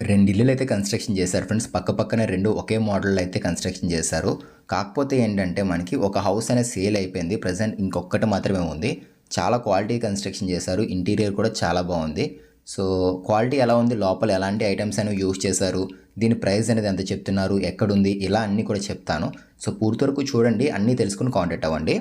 రెండు ఇల్లులు అయితే కన్స్ట్రక్షన్ చేశారు. ఫ్రెండ్స్ పక్క పక్కన రెండు ఒకే మోడల్ అయితే కన్స్ట్రక్షన్ చేశారు. కాకపోతే ఏంటంటే మనకి ఒక హౌస్ అనేది సేల్ అయిపోయింది. ప్రజెంట్ ఇంకొకటి మాత్రమే ఉంది. చాలా క్వాలిటీ కన్స్ట్రక్షన్ చేశారు. ఇంటీరియర్ కూడా చాలా బాగుంది. సో క్వాలిటీ ఎలా ఉంది? లోపల ఎలాంటి ఐటమ్స్ అనేవి యూజ్ చేశారు? దీని ప్రైస్ అనేది ఎంత చెప్తున్నారు? ఎక్కడుంది? ఇలా అన్నీ కూడా చెప్తాను. సో పూర్తి వరకు చూడండి. అన్నీ తెలుసుకుని కాంటాక్ట్ అవ్వండి.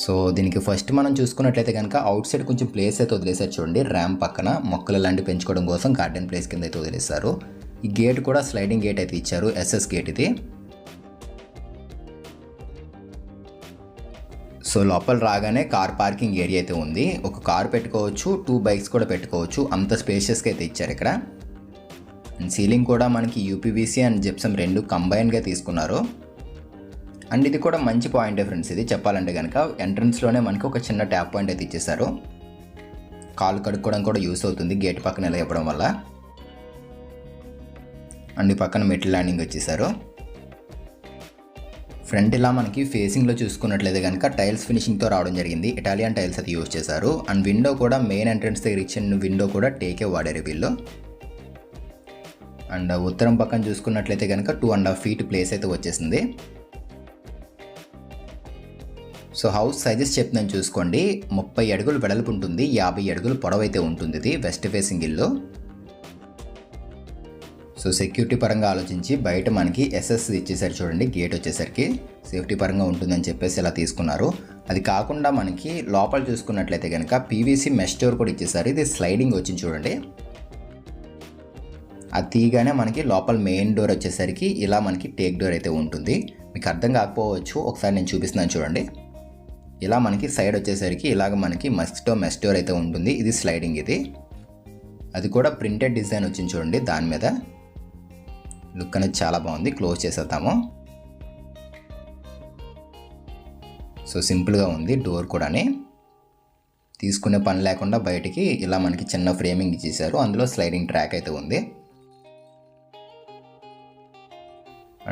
సో దీనికి ఫస్ట్ మనం చూసుకున్నట్లయితే కనుక అవుట్ సైడ్ కొంచెం ప్లేస్ అయితే వదిలేసారు చూడండి. ర్యామ్ పక్కన మొక్కలు లాంటివి పెంచుకోవడం కోసం గార్డెన్ ప్లేస్ కింద అయితే వదిలేస్తారు ఈ గేట్ కూడా స్లైడింగ్ గేట్ అయితే ఇచ్చారు ఎస్ఎస్ గేట్ ఇది. సో లోపల రాగానే కార్ పార్కింగ్ ఏరియా అయితే ఉంది. ఒక కార్ పెట్టుకోవచ్చు టూ బైక్స్ కూడా పెట్టుకోవచ్చు. అంత స్పేషియస్గా అయితే ఇచ్చారు ఇక్కడ. అండ్ సీలింగ్ కూడా మనకి యూపీవీసీ అండ్ జిప్సం రెండు కంబైన్గా తీసుకున్నారు. అండ్ ఇది కూడా మంచి పాయింట్ ఫ్రెండ్స్ ఇది. చెప్పాలంటే కనుక ఎంట్రన్స్లోనే మనకి ఒక చిన్న ట్యాప్ పాయింట్ అయితే ఇచ్చేసారు కాలు కడుక్కోవడం కూడా యూస్ అవుతుంది. గేట్ పక్కన ఇలా ఇవ్వడం వల్ల. అండ్ ఈ పక్కన మెట్ల ల్యాండింగ్ వచ్చేసారు ఫ్రంట్ ఇలా మనకి ఫేసింగ్లో చూసుకున్నట్లయితే కనుక టైల్స్ ఫినిషింగ్తో రావడం జరిగింది. ఇటాలియన్ టైల్స్ అయితే యూజ్ చేశారు. అండ్ విండో కూడా మెయిన్ ఎంట్రన్స్ దగ్గర ఇచ్చిన విండో కూడా టేకే వాడారు వీళ్ళు. అండ్ ఉత్తరం పక్కన చూసుకున్నట్లయితే కనుక two and half feet place అయితే వచ్చేసింది. సో హౌస్ సైజెస్ చెప్తున్నాను చూసుకోండి. ముప్పై అడుగులు వెడల్పు ఉంటుంది. యాభై అడుగులు పొడవైతే ఉంటుంది ఇది వెస్ట్ ఫేసింగ్ ఇల్లు. సో సెక్యూరిటీ పరంగా ఆలోచించి బయట మనకి ఎస్ఎస్ ఇచ్చేసరి చూడండి. గేట్ వచ్చేసరికి సేఫ్టీ పరంగా ఉంటుందని చెప్పేసి ఇలా తీసుకున్నారు. అది కాకుండా మనకి లోపల చూసుకున్నట్లయితే కనుక పీవీసీ మెష్ డోర్ కూడా ఇచ్చేసారు. ఇది స్లైడింగ్ వచ్చింది చూడండి. అది తీయగానే మనకి లోపల మెయిన్ డోర్ వచ్చేసరికి ఇలా మనకి టేక్ డోర్ అయితే ఉంటుంది. మీకు అర్థం కాకపోవచ్చు. ఒకసారి నేను చూపిస్తున్నాను చూడండి. ఇలా మనకి సైడ్ వచ్చేసరికి ఇలాగ మనకి మస్టో మెస్టోర్ అయితే ఉంటుంది. ఇది స్లైడింగ్ ఇది. అది కూడా ప్రింటెడ్ డిజైన్ వచ్చింది చూడండి దాని మీద. లుక్ అనేది చాలా బాగుంది. క్లోజ్ చేసేద్దాము. సో సింపుల్గా ఉంది డోర్ కూడాని. తీసుకునే పని లేకుండా బయటికి ఇలా మనకి చిన్న ఫ్రేమింగ్ ఇచ్చేసారు. అందులో స్లైడింగ్ ట్రాక్ అయితే ఉంది.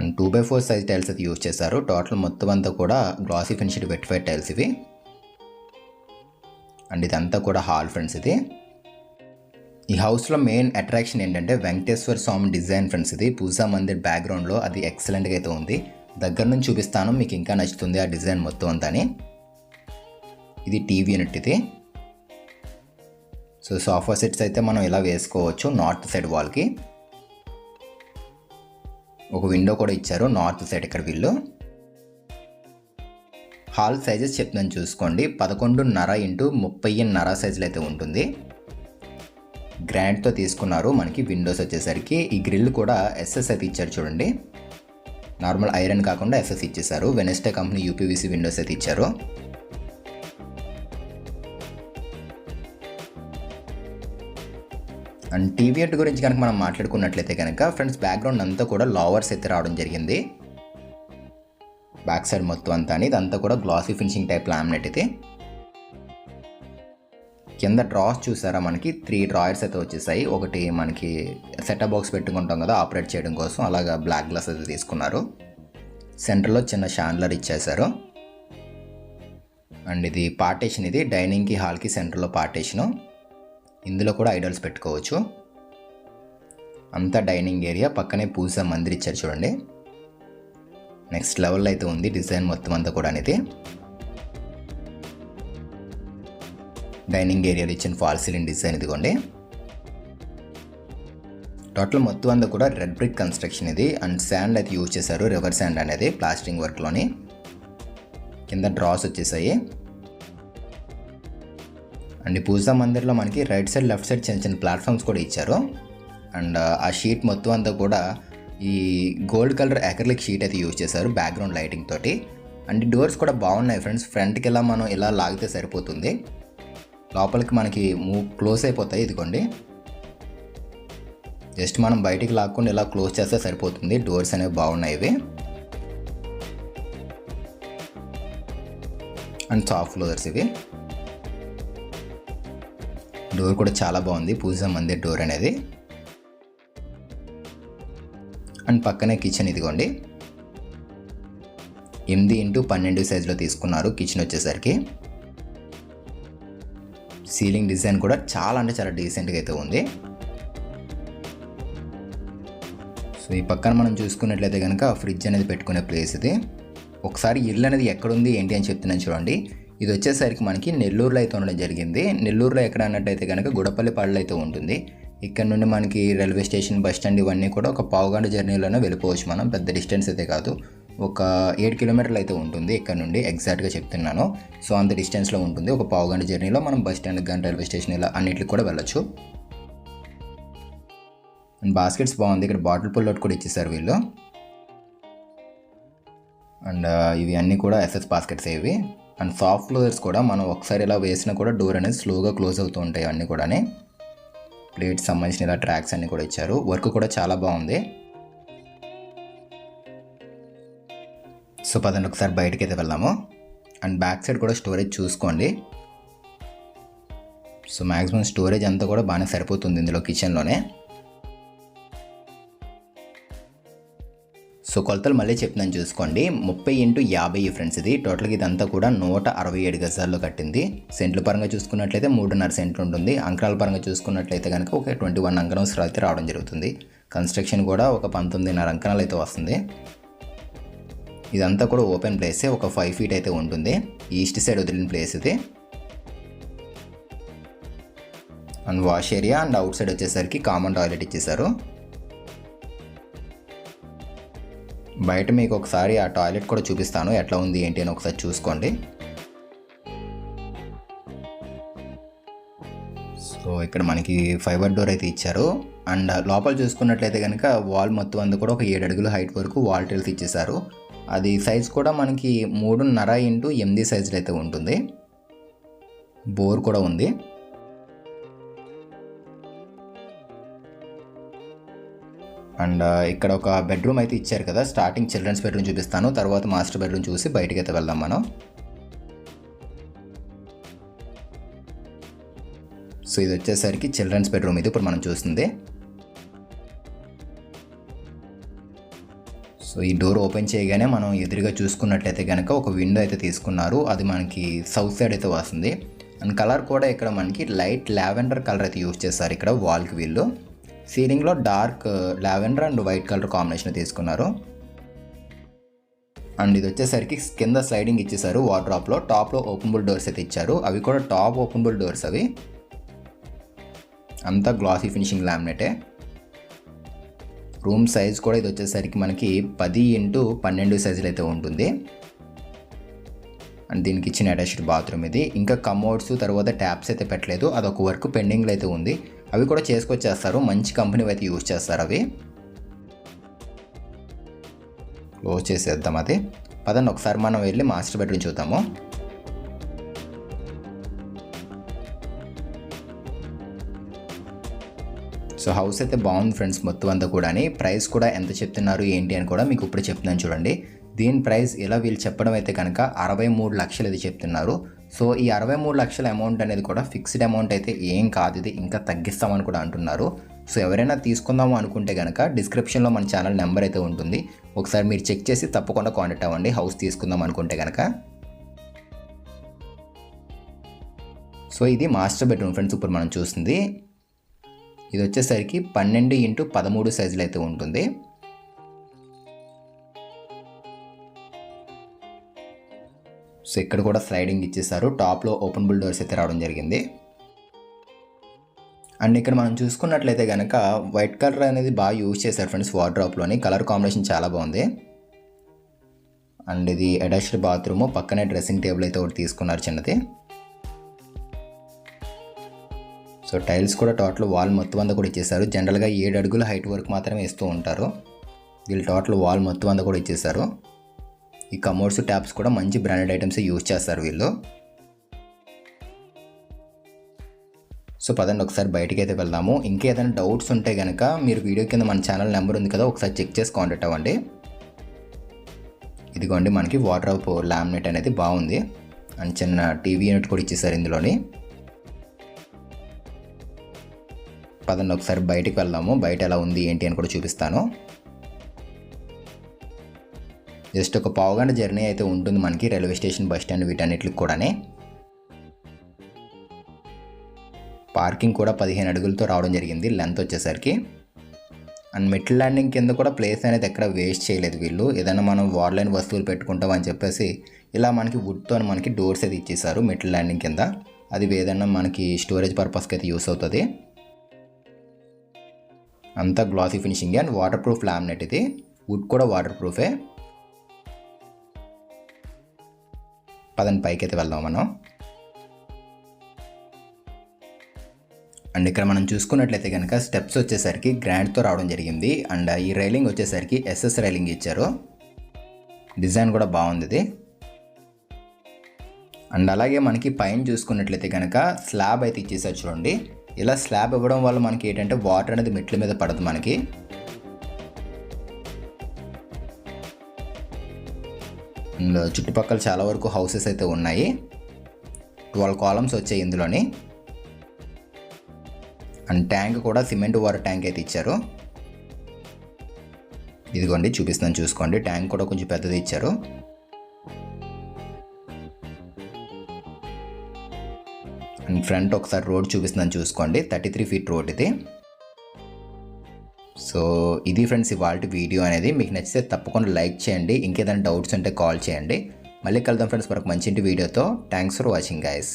And two by four size tiles అయితే యూజ్ చేశారు. టోటల్ మొత్తం అంతా కూడా గ్లాసీ ఫినిష్డ్ వెట్ఫైడ్ టైల్స్ ఇవి. అండ్ ఇదంతా కూడా హాల్ ఫ్రెండ్స్ ఇది. ఈ హౌస్లో మెయిన్ అట్రాక్షన్ ఏంటంటే వెంకటేశ్వర స్వామి డిజైన్ ఫ్రెండ్స్ ఇది. పూజా మందిర్ బ్యాక్గ్రౌండ్లో అది ఎక్సలెంట్గా అయితే ఉంది. దగ్గర నుంచి చూపిస్తాను మీకు ఇంకా నచ్చుతుంది ఆ డిజైన్ మొత్తం అంతా ఇది టీవీ యూనిట్ ఇది. సో సోఫా సెట్స్ అయితే మనం ఇలా వేసుకోవచ్చు నార్త్ సైడ్ వాల్కి ఒక విండో కూడా ఇచ్చారు నార్త్ సైడ్ ఇక్కడ వీళ్ళు. హాల్ సైజెస్ చెప్తున్నాను చూసుకోండి. పదకొండున్నర ఇంటూ ముప్పై సైజులు అయితే ఉంటుంది. గ్రాండ్తో తీసుకున్నారు మనకి విండోస్ వచ్చేసరికి. ఈ గ్రిల్ కూడా ఎస్ఎస్ అయితే ఇచ్చారు చూడండి. నార్మల్ ఐరన్ కాకుండా ఎస్ఎస్ ఇచ్చేసారు వెనెస్టే కంపెనీ యూపీవీసీ విండోస్ అయితే ఇచ్చారు. అండ్ టీవీ ఎట్ గురించి కనుక మనం మాట్లాడుకున్నట్లయితే కనుక ఫ్రెండ్స్ బ్యాక్గ్రౌండ్ అంతా కూడా లావర్స్ అయితే రావడం జరిగింది. బ్యాక్ సైడ్ మొత్తం అంతా అని ఇదంతా కూడా గ్లాసీ ఫినిషింగ్ టైప్ లామినేట్ ఇది. కింద డ్రాస్ చూసారా మనకి? త్రీ డ్రాయర్స్ అయితే వచ్చేసాయి. ఒకటి మనకి సెటప్ బాక్స్ పెట్టుకుంటాం కదా ఆపరేట్ చేయడం కోసం. అలాగా బ్లాక్ గ్లాస్ అయితే తీసుకున్నారు. సెంటర్లో చిన్న షాండ్లర్ ఇచ్చేశారు. అండ్ ఇది పార్టేషన్ ఇది డైనింగ్కి హాల్కి సెంటర్లో పార్టేషను ఇందులో కూడా ఐడల్స్ పెట్టుకోవచ్చు. అంతా డైనింగ్ ఏరియా పక్కనే పూజ మందిర్ ఇచ్చారు చూడండి. నెక్స్ట్ లెవెల్ అయితే ఉంది డిజైన్ మొత్తం అంతా కూడా అనేది. డైనింగ్ ఏరియాలో ఇచ్చిన ఫాల్ సీలింగ్ డిజైన్ ఇదిగోండి. టోటల్ మొత్తం అంతా కూడా రెడ్ బ్రిక్ కన్స్ట్రక్షన్ ఇది. అండ్ శాండ్ అయితే యూజ్ చేశారు రివర్ శాండ్ అనేది ప్లాస్టింగ్ వర్క్లోని. కింద డ్రాస్ వచ్చేసాయి. అండ్ ఈ పూజా మందిర్లో మనకి రైట్ సైడ్ లెఫ్ట్ సైడ్ చిన్న చిన్న ప్లాట్ఫామ్స్ కూడా ఇచ్చారు. అండ్ ఆ షీట్ మొత్తం అంతా కూడా ఈ గోల్డ్ కలర్ అక్రలిక్ షీట్ అయితే యూజ్ చేశారు బ్యాక్గ్రౌండ్ లైటింగ్ తోటి. అండ్ డోర్స్ కూడా బాగున్నాయి ఫ్రెండ్స్. ఫ్రంట్కి ఇలా మనం ఇలా లాగితే సరిపోతుంది. లోపలికి మనకి మూ క్లోజ్ అయిపోతాయి ఇదిగోండి. జస్ట్ మనం బయటికి లాక్కుండా ఇలా క్లోజ్ చేస్తే సరిపోతుంది. డోర్స్ అనేవి బాగున్నాయి ఇవి. అండ్ సాఫ్ట్ క్లోజర్స్ ఇవి. డోర్ కూడా చాలా బాగుంది. పూజా మందిర్ డోర్ అనేది. అండ్ పక్కనే కిచెన్ ఇదిగోండి. ఎనిమిది ఇంటూ పన్నెండు సైజులో తీసుకున్నారు కిచెన్ వచ్చేసరికి. సీలింగ్ డిజైన్ కూడా చాలా అంటే చాలా డీసెంట్గా అయితే ఉంది. సో ఈ పక్కన మనం చూసుకున్నట్లయితే కనుక ఫ్రిడ్జ్ అనేది పెట్టుకునే ప్లేస్ ఇది. ఒకసారి ఇల్లు అనేది ఎక్కడుంది ఏంటి అని చెప్తున్నాను చూడండి. ఇది వచ్చేసరికి మనకి నెల్లూరులో అయితే ఉండడం జరిగింది. నెల్లూరులో ఎక్కడ అన్నట్టయితే కనుక గుడపల్లి పాడులో అయితే ఉంటుంది. ఇక్కడ నుండి మనకి రైల్వే స్టేషన్ బస్ స్టాండ్ ఇవన్నీ కూడా ఒక పావుగంట జర్నీలోనే వెళ్ళిపోవచ్చు మనం. పెద్ద డిస్టెన్స్ అయితే కాదు. ఒక ఏడు కిలోమీటర్లు అయితే ఉంటుంది ఇక్కడ నుండి ఎగ్జాక్ట్గా చెప్తున్నాను. సో అంత డిస్టెన్స్లో ఉంటుంది. ఒక పావుగంట జర్నీలో మనం బస్ స్టాండ్ కానీ రైల్వే స్టేషన్ ఇలా అన్నిటికి కూడా వెళ్ళొచ్చు. అండ్ బాస్కెట్స్ బాగుంది. ఇక్కడ బాటిల్ పుల్లౌట్ కూడా ఇచ్చేసారు వీళ్ళు. అండ్ ఇవి అన్నీ కూడా ఎస్ఎస్ బాస్కెట్స్ ఇవి. అండ్ సాఫ్ట్ క్లోజర్స్ కూడా మనం ఒకసారి ఇలా వేసినా కూడా డోర్ అనేది స్లోగా క్లోజ్ అవుతూ ఉంటాయి అన్నీ కూడా ప్లేట్స్ సంబంధించిన ఇలా ట్రాక్స్ అన్నీ కూడా ఇచ్చారు. వర్క్ కూడా చాలా బాగుంది. సో పదండి ఒకసారి బయటకి అయితే వెళ్దాము. అండ్ బ్యాక్ సైడ్ కూడా స్టోరేజ్ చూసుకోండి. సో మ్యాక్సిమం స్టోరేజ్ అంతా కూడా బాగానే సరిపోతుంది ఇందులో కిచెన్లోనే సో కొలతలు మళ్ళీ చెప్తున్నాను చూసుకోండి. ముప్పై ఇంటూ యాభై ఫ్రెండ్స్ ఇది. టోటల్గా ఇదంతా కూడా నూట అరవై ఏడు గజాల్లో కట్టింది. సెంట్ల పరంగా చూసుకున్నట్లయితే మూడున్నర సెంట్లు ఉంటుంది. అంకరాల పరంగా చూసుకున్నట్లయితే కనుక ఒక ట్వంటీ వన్ అంకణం అయితే రావడం జరుగుతుంది. కన్స్ట్రక్షన్ కూడా ఒక పంతొమ్మిదిన్నర అంకణాలు అయితే వస్తుంది. ఇదంతా కూడా ఓపెన్ ప్లేసే. ఒక ఫైవ్ ఫీట్ అయితే ఉంటుంది. ఈస్ట్ సైడ్ వదిలిన ప్లేస్ ఇది. And wash area. And outside వచ్చేసరికి కామన్ టాయిలెట్ ఇచ్చేసారు బయట మీకు ఒకసారి ఆ టాయిలెట్ కూడా చూపిస్తాను. ఎట్లా ఉంది ఏంటి అని ఒకసారి చూసుకోండి. సో ఇక్కడ మనకి ఫైబర్ డోర్ అయితే ఇచ్చారు. అండ్ లోపల చూసుకున్నట్లయితే కనుక వాల్ మొత్తం అంతా కూడా ఒక ఏడు అడుగుల హైట్ వరకు వాల్ టైల్స్ ఇచ్చేసారు అది సైజ్ కూడా మనకి మూడున్నర ఇంటూ ఎనిమిది సైజులు అయితే ఉంటుంది. బోర్ కూడా ఉంది. అండ్ ఇక్కడ ఒక బెడ్రూమ్ అయితే ఇచ్చారు కదా. స్టార్టింగ్ చిల్డ్రన్స్ బెడ్రూమ్ చూపిస్తాను. తర్వాత మాస్టర్ బెడ్రూమ్ చూసి బయటికి అయితే వెళ్దాం మనం. సో ఇది వచ్చేసరికి చిల్డ్రన్స్ బెడ్రూమ్ ఇది ఇప్పుడు మనం చూస్తుంది. సో ఈ డోర్ ఓపెన్ చేయగానే మనం ఎదురుగా చూసుకున్నట్లయితే కనుక ఒక విండో అయితే తీసుకున్నారు. అది మనకి సౌత్ సైడ్ అయితే వస్తుంది. అండ్ కలర్ కూడా ఇక్కడ మనకి లైట్ లావెండర్ కలర్ అయితే యూజ్ చేస్తారు ఇక్కడ వాల్కి వీళ్ళు. సీలింగ్లో dark lavender and white colour combination తీసుకున్నారు. అండ్ ఇది వచ్చేసరికి కింద స్లైడింగ్ ఇచ్చేసారు వార్డ్రాప్లో టాప్లో ఓపెనబుల్ డోర్స్ అయితే ఇచ్చారు. అవి కూడా టాప్ ఓపెనబుల్ డోర్స్ అవి. అంతా గ్లాసీ ఫినిషింగ్ లామినేటే రూమ్ సైజ్ కూడా ఇది వచ్చేసరికి మనకి పది ఇంటూ పన్నెండు సైజులు అయితే ఉంటుంది. అండ్ దీనికి ఇచ్చిన అటాచ్డ్ బాత్రూమ్ ఇది. ఇంకా కమోడ్స్ తర్వాత ట్యాప్స్ అయితే పెట్టలేదు. అదొక వర్క్ పెండింగ్లో అయితే ఉంది. అవి కూడా చేసుకొచ్చేస్తారు. మంచి కంపెనీ అయితే యూజ్ చేస్తారు అవి. క్లోజ్ చేసేద్దాం అది. పదండి ఒకసారి మనం వెళ్ళి మాస్టర్ బెడ్రూమ్ చూద్దాము. సో హౌస్ అయితే బాగుంది ఫ్రెండ్స్ మొత్తం అంతా కూడా ప్రైస్ కూడా ఎంత చెప్తున్నారు ఏంటి అని కూడా మీకు ఇప్పుడు చెప్తున్నాను చూడండి. దీని ప్రైస్ ఇలా వీళ్ళు చెప్పడం అయితే కనుక అరవై మూడు లక్షలు ఇది చెప్తున్నారు. సో ఈ అరవై మూడు లక్షల అమౌంట్ అనేది కూడా ఫిక్స్డ్ అమౌంట్ అయితే ఏం కాదు ఇది ఇంకా తగ్గిస్తామని కూడా అంటున్నారు. సో ఎవరైనా తీసుకుందాము అనుకుంటే కనుక డిస్క్రిప్షన్లో మన ఛానల్ నెంబర్ అయితే ఉంటుంది. ఒకసారి మీరు చెక్ చేసి తప్పకుండా కాంటాక్ట్ అవ్వండి హౌస్ తీసుకుందాం అనుకుంటే కనుక సో ఇది మాస్టర్ బెడ్రూమ్ ఫ్రెండ్స్ ఇప్పుడు మనం చూస్తుంది ఇది వచ్చేసరికి పన్నెండు ఇంటూ పదమూడు సైజులు అయితే ఉంటుంది. సో ఇక్కడ కూడా స్లైడింగ్ ఇచ్చేసారు. టాప్లో ఓపెన్ బుల్ డోర్స్ అయితే రావడం జరిగింది. అండ్ ఇక్కడ మనం చూసుకున్నట్లయితే కనుక వైట్ కలర్ అనేది బాగా యూజ్ చేశారు ఫ్రెండ్స్ వార్డ్రాప్లోని కలర్ కాంబినేషన్ చాలా బాగుంది. అండ్ ఇది అటాచ్డ్ బాత్రూమ్ పక్కనే డ్రెస్సింగ్ టేబుల్ అయితే ఒకటి తీసుకున్నారు చిన్నది. సో టైల్స్ కూడా టోటల్ వాల్ మొత్తం అంతా కూడా ఇచ్చేసారు. జనరల్గా ఏడు అడుగుల హైట్ వరకు మాత్రమే ఇస్తూ ఉంటారు. వీళ్ళు టోటల్ వాల్ మొత్తం అంతా కూడా ఇచ్చేసారు. ఈ కమోడ్స్ ట్యాప్స్ కూడా మంచి బ్రాండెడ్ ఐటమ్స్ యూజ్ చేస్తారు వీళ్ళు. సో పదండి ఒకసారి బయటికి అయితే వెళ్దాము. ఇంకా ఏదైనా డౌట్స్ ఉంటే కనుక మీరు వీడియో కింద మన ఛానల్ నెంబర్ ఉంది కదా ఒకసారి చెక్ చేసి కాంటాక్ట్ అవ్వండి. ఇదిగోండి మనకి వాటర్ ఆఫ్ లామినేట్ అనేది బాగుంది. అండ్ చిన్న టీవీ యూనిట్ కూడా ఇచ్చేసారు ఇందులోని. పదండి ఒకసారి బయటికి వెళ్దాము. బయట ఎలా ఉంది ఏంటి అని కూడా చూపిస్తాను. జస్ట్ ఒక పావుగంట జర్నీ అయితే ఉంటుంది మనకి రైల్వే స్టేషన్ బస్ స్టాండ్ వీటన్నిటికి కూడానే. పార్కింగ్ కూడా పదిహేను అడుగులతో రావడం జరిగింది లెంత్ వచ్చేసరికి. అండ్ మెట్ల ల్యాండింగ్ కింద కూడా ప్లేస్ అనేది ఎక్కడ వేస్ట్ చేయలేదు వీళ్ళు. ఏదైనా మనం వార్లైన్ వస్తువులు పెట్టుకుంటాం అని చెప్పేసి ఇలా మనకి వుడ్తో మనకి డోర్స్ అయితే ఇచ్చేసారు మెట్ల ల్యాండింగ్ కింద. అది ఏదైనా మనకి స్టోరేజ్ పర్పస్కి అయితే యూస్ అవుతుంది. అంతా glassy finishing and water proof laminate ఇది. వుడ్ కూడా వాటర్ ప్రూఫే. పదని పైకి అయితే వెళ్దాం మనం. అండ్ ఇక్కడ మనం చూసుకున్నట్లయితే కనుక స్టెప్స్ వచ్చేసరికి గ్రాండ్తో రావడం జరిగింది. అండ్ ఈ రైలింగ్ వచ్చేసరికి ఎస్ఎస్ రైలింగ్ ఇచ్చారు. డిజైన్ కూడా బాగుంది ఇది. అండ్ అలాగే మనకి పైన చూసుకున్నట్లయితే కనుక స్లాబ్ అయితే ఇచ్చేసారు చూడండి. ఇలా స్లాబ్ ఇవ్వడం వల్ల మనకి ఏంటంటే వాటర్ అనేది మెట్ల మీద పడదు మనకి. చుట్టుపక్కల చాలా వరకు హౌసెస్ అయితే ఉన్నాయి. ట్వెల్వ్ కాలమ్స్ వచ్చాయి ఇందులోని. అండ్ ట్యాంక్ కూడా సిమెంట్ వాటర్ ట్యాంక్ అయితే ఇచ్చారు. ఇదిగోండి చూపిస్తాను చూసుకోండి. ట్యాంక్ కూడా కొంచెం పెద్దది ఇచ్చారు. అండ్ ఫ్రంట్ ఒకసారి రోడ్ చూపిస్తున్నాను చూసుకోండి. థర్టీ త్రీ ఫీట్ రోడ్ ఇది. సో ఇది ఫ్రెండ్స్ ఇవాళ వీడియో అనేది. మీకు నచ్చితే తప్పకుండా లైక్ చేయండి. ఇంకేదైనా డౌట్స్ ఉంటే కాల్ చేయండి. మళ్ళీ కలుద్దాం ఫ్రెండ్స్ మరొక మంచి వీడియోతో. Thanks for watching guys